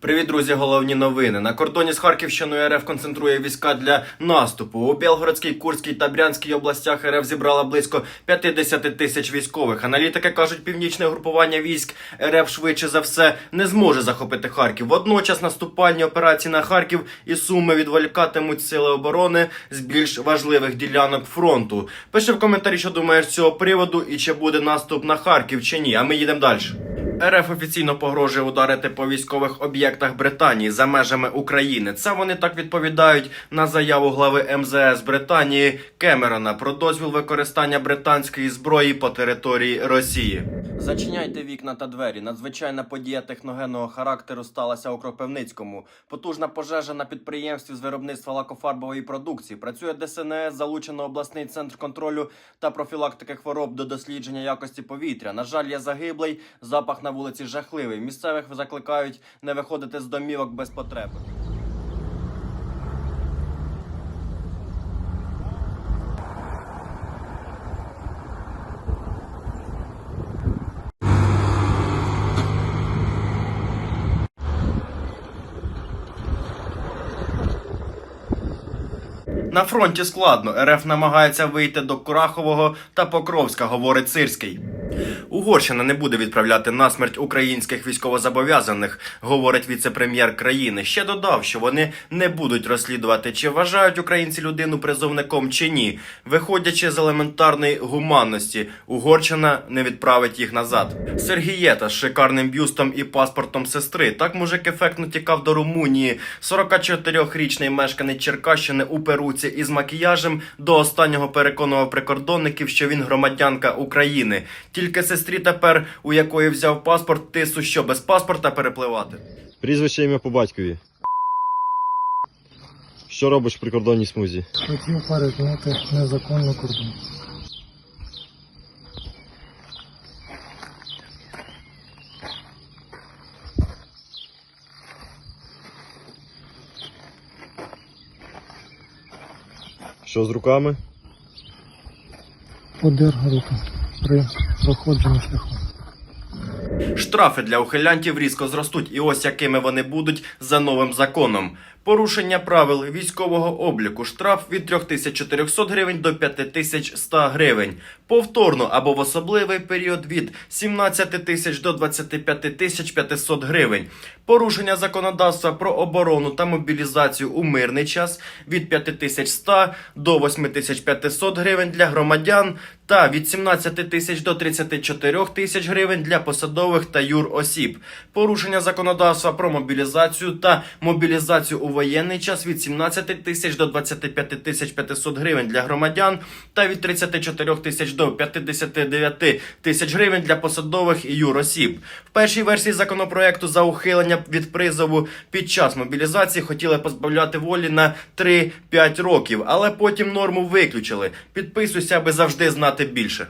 Привіт, друзі! Головні новини. На кордоні з Харківщиною РФ концентрує війська для наступу. У Білгородській, Курській та Брянській областях РФ зібрала близько 50 тисяч військових. Аналітики кажуть, північне групування військ РФ швидше за все не зможе захопити Харків. Водночас наступальні операції на Харків і Суми відволікатимуть сили оборони з більш важливих ділянок фронту. Пиши в коментарі, що думаєш з цього приводу і чи буде наступ на Харків чи ні. А ми їдемо далі. РФ офіційно погрожує ударити по військових об'єктах Британії за межами України. Це вони так відповідають на заяву глави МЗС Британії Кемерона про дозвіл використання британської зброї по території Росії. Зачиняйте вікна та двері. Надзвичайна подія техногенного характеру сталася у Кропивницькому. Потужна пожежа на підприємстві з виробництва лакофарбової продукції. Працює ДСНС, залучено обласний центр контролю та профілактики хвороб до дослідження якості повітря. На жаль, є загиблий. Запах на вулиці жахливий. Місцевих закликають не виходити з домівок без потреби. На фронті складно. РФ намагається вийти до Курахового та Покровська, говорить Сирський. Угорщина не буде відправляти на смерть українських військовозобов'язаних, говорить віце-прем'єр країни. Ще додав, що вони не будуть розслідувати, чи вважають українці людину призовником чи ні. Виходячи з елементарної гуманності, Угорщина не відправить їх назад. Сергієта з шикарним бюстом і паспортом сестри. Так мужик ефектно тікав до Румунії. 44-річний мешканець Черкащини у перуці із макіяжем до останнього переконував прикордонників, що він громадянка України. Тільки сестрі тепер, у якої взяв паспорт, тису що без паспорта перепливати. Прізвище ім'я по батькові. Що робиш в прикордонній смузі? Хотів перетнути незаконно кордон. Що з руками? Подер руки при проходженні шляху. Штрафи для ухилянтів різко зростуть, і ось якими вони будуть за новим законом. Порушення правил військового обліку. Штраф від 3400 гривень до 5100 гривень. Повторно або в особливий період від 17 тисяч до 25 тисяч 500 гривень. Порушення законодавства про оборону та мобілізацію у мирний час від 5100 до 8500 гривень для громадян та від 17 тисяч до 34 тисяч гривень для посадових та юросіб. Порушення законодавства про мобілізацію та мобілізацію у воєнний час від 17 тисяч до 25 тисяч 500 гривень для громадян та від 34 тисяч до 59 тисяч гривень для посадових і юросіб. В першій версії законопроекту за ухилення від призову під час мобілізації хотіли позбавляти волі на 3-5 років, але потім норму виключили. Підписуйся, аби завжди знати більше.